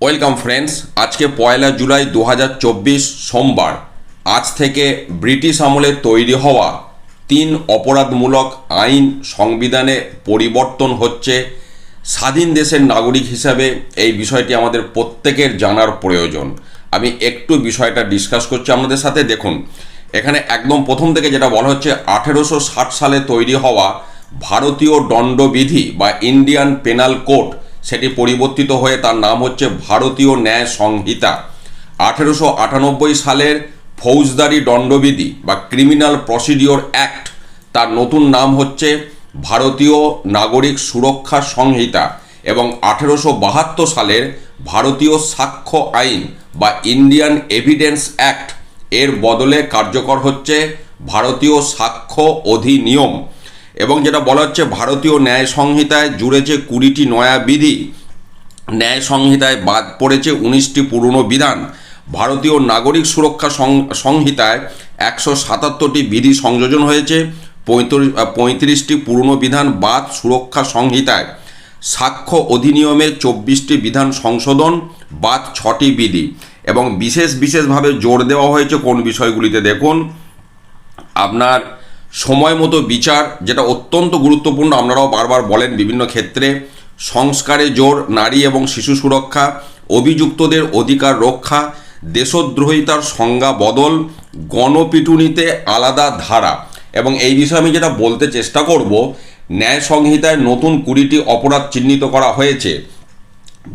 Welcome friends আজকে পয়লা জুলাই দু হাজার চব্বিশ সোমবার। আজ থেকে ব্রিটিশ আমলে তৈরি হওয়া তিন অপরাধমূলক আইন সংবিধানে পরিবর্তন হচ্ছে। স্বাধীন দেশের নাগরিক হিসাবে এই বিষয়টি আমাদের প্রত্যেকের জানার প্রয়োজন। আমি একটু বিষয়টা ডিসকাস করছি আপনাদের সাথে। দেখুন, এখানে একদম প্রথম থেকে যেটা বলা হচ্ছে, আঠেরোশো ষাট সালে তৈরি হওয়া ভারতীয় দণ্ডবিধি বা ইন্ডিয়ান পেনাল কোড সেটি পরিবর্তিত হয়ে তার নাম হচ্ছে ভারতীয় ন্যায় সংহিতা। আঠেরোশো আটানব্বই সালের ফৌজদারি দণ্ডবিধি বা ক্রিমিনাল প্রসিডিওর অ্যাক্ট তার নতুন নাম হচ্ছে ভারতীয় নাগরিক সুরক্ষা সংহিতা এবং আঠেরোশো বাহাত্তর সালের ভারতীয় সাক্ষ্য আইন বা ইন্ডিয়ান এভিডেন্স অ্যাক্ট এর বদলে কার্যকর হচ্ছে ভারতীয় সাক্ষ্য অধিনিয়ম। এবং যেটা বলা হচ্ছে ভারতীয় ন্যায় সংহিতায় জুড়েছে কুড়িটি নয়া বিধি। ন্যায় সংহিতায় বাদ পড়েছে উনিশটি পুরনো বিধান। ভারতীয় নাগরিক সুরক্ষা সংহিতায় একশো সাতাত্তরটি বিধি সংযোজন হয়েছে। পঁয়ত্রিশ, পঁয়ত্রিশটি পুরনো বিধান বাদ সুরক্ষা সংহিতায়। সাক্ষ্য অধিনিয়মে চব্বিশটি বিধান সংশোধন বাদ ছটি বিধি। এবং বিশেষ বিশেষভাবে জোর দেওয়া হয়েছে কোন বিষয়গুলিতে দেখুন। আপনার সময় মতো বিচার, যেটা অত্যন্ত গুরুত্বপূর্ণ, আপনারাও বারবার বলেন বিভিন্ন ক্ষেত্রে, সংস্কারে জোর, নারী এবং শিশু সুরক্ষা, অভিযুক্তদের অধিকার রক্ষা, দেশদ্রোহিতার সংজ্ঞা বদল, গণপিটুনিতে আলাদা ধারা। এবং এই বিষয়ে আমি যেটা বলতে চেষ্টা করব, ন্যায় সংহিতায় নতুন কুড়িটি অপরাধ চিহ্নিত করা হয়েছে।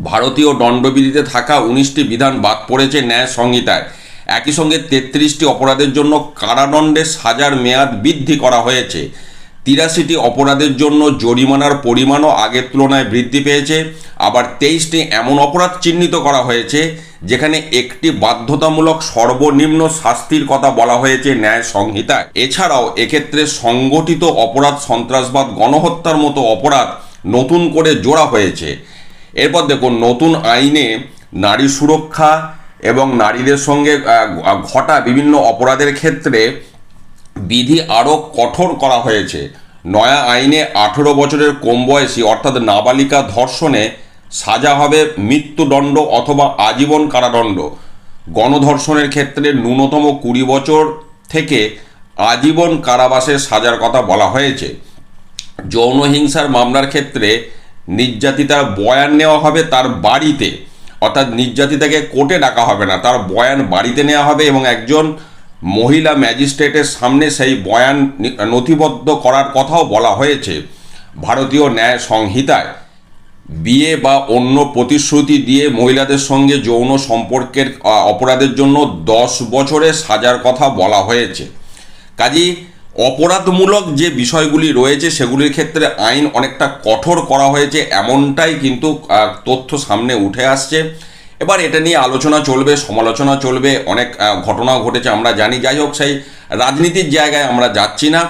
ভারতীয় দণ্ডবিধিতে থাকা উনিশটি বিধান বাদ পড়েছে ন্যায় সংহিতায়। একই সঙ্গে তেত্রিশটি অপরাধের জন্য কারাদণ্ডের সাজার মেয়াদ বৃদ্ধি করা হয়েছে। তিরাশিটি অপরাধের জন্য জরিমানার পরিমাণও আগের তুলনায় বৃদ্ধি পেয়েছে। আবার তেইশটি এমন অপরাধ চিহ্নিত করা হয়েছে, যেখানে একটি বাধ্যতামূলক সর্বনিম্ন শাস্তির কথা বলা হয়েছে ন্যায় সংহিতায়। এছাড়াও এক্ষেত্রে সংগঠিত অপরাধ সন্ত্রাসবাদ গণহত্যার মতো অপরাধ নতুন করে জোড়া হয়েছে। এরপর দেখুন, নতুন আইনে নারী সুরক্ষা এবং নারীদের সঙ্গে ঘটা বিভিন্ন অপরাধের ক্ষেত্রে বিধি আরও কঠোর করা হয়েছে। নয়া আইনে আঠেরো বছরের কম বয়সী অর্থাৎ নাবালিকা ধর্ষণে সাজা হবে মৃত্যুদণ্ড অথবা আজীবন কারাদণ্ড। গণধর্ষণের ক্ষেত্রে ন্যূনতম কুড়ি বছর থেকে আজীবন কারাবাসের সাজার কথা বলা হয়েছে। যৌন হিংসার মামলার ক্ষেত্রে নির্যাতিতার বয়ান নেওয়া হবে তার বাড়িতে। অর্থাৎ নির্যাতিতাকে কোর্টে ডাকা হবে না, তার বয়ান বাড়িতে নেওয়া হবে এবং একজন মহিলা ম্যাজিস্ট্রেটের সামনে সেই বয়ান নথিবদ্ধ করার কথাও বলা হয়েছে ভারতীয় ন্যায় সংহিতায়। বিয়ে বা অন্য প্রতিশ্রুতি দিয়ে মহিলাদের সঙ্গে যৌন সম্পর্কের অপরাধের জন্য দশ বছরে সাজার কথা বলা হয়েছে। কাজী অপরাধমূলক যে বিষয়গুলি রয়েছে সেগুলির ক্ষেত্রে আইন অনেকটা কঠোর করা হয়েছে, এমনটাই কিন্তু তথ্য সামনে উঠে আসছে। এবার এটা নিয়ে আলোচনা চলবে, সমালোচনা চলবে, অনেক ঘটনাও ঘটেছে, আমরা জানি। যাই হোক, সেই রাজনীতির জায়গায় আমরা যাচ্ছি না।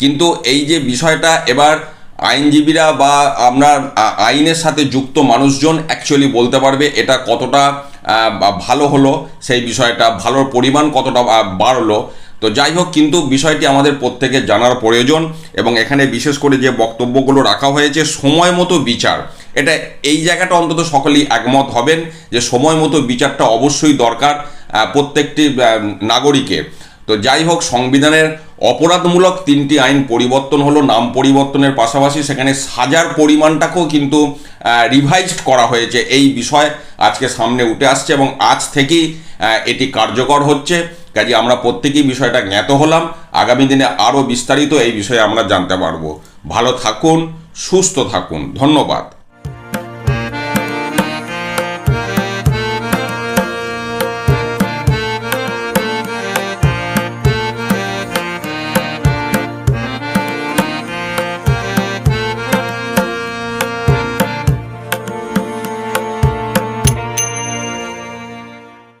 কিন্তু এই যে বিষয়টা, এবার আইনজীবীরা বা আপনার আইনের সাথে যুক্ত মানুষজন অ্যাকচুয়ালি বলতে পারবে এটা কতটা ভালো হলো, সেই বিষয়টা, ভালোর পরিমাণ কতটা বাড়লো। তো যাই হোক, কিন্তু বিষয়টি আমাদের প্রত্যেকে জানার প্রয়োজন এবং এখানে বিশেষ করে যে বক্তব্যগুলো রাখা হয়েছে, সময় মতো বিচার। এটা এই জায়গাটা অন্তত সকলেই একমত হবেন যে সময় মতো বিচারটা অবশ্যই দরকার প্রত্যেকটি নাগরিকের তো যাই হোক, সংবিধানের অপরাধমূলক তিনটি আইন পরিবর্তন হলো, নাম পরিবর্তনের পাশাপাশি সেখানে সাজার পরিমাণটাকেও কিন্তু রিভাইজড করা হয়েছে। এই বিষয় আজকে সামনে উঠে আসছে এবং আজ থেকেই এটি কার্যকর হচ্ছে। কাজে আমরা প্রত্যেকেই বিষয়টা জ্ঞাত হলাম। আগামী দিনে আরও বিস্তারিত এই বিষয়ে আমরা জানতে পারব। ভালো থাকুন, সুস্থ থাকুন। ধন্যবাদ।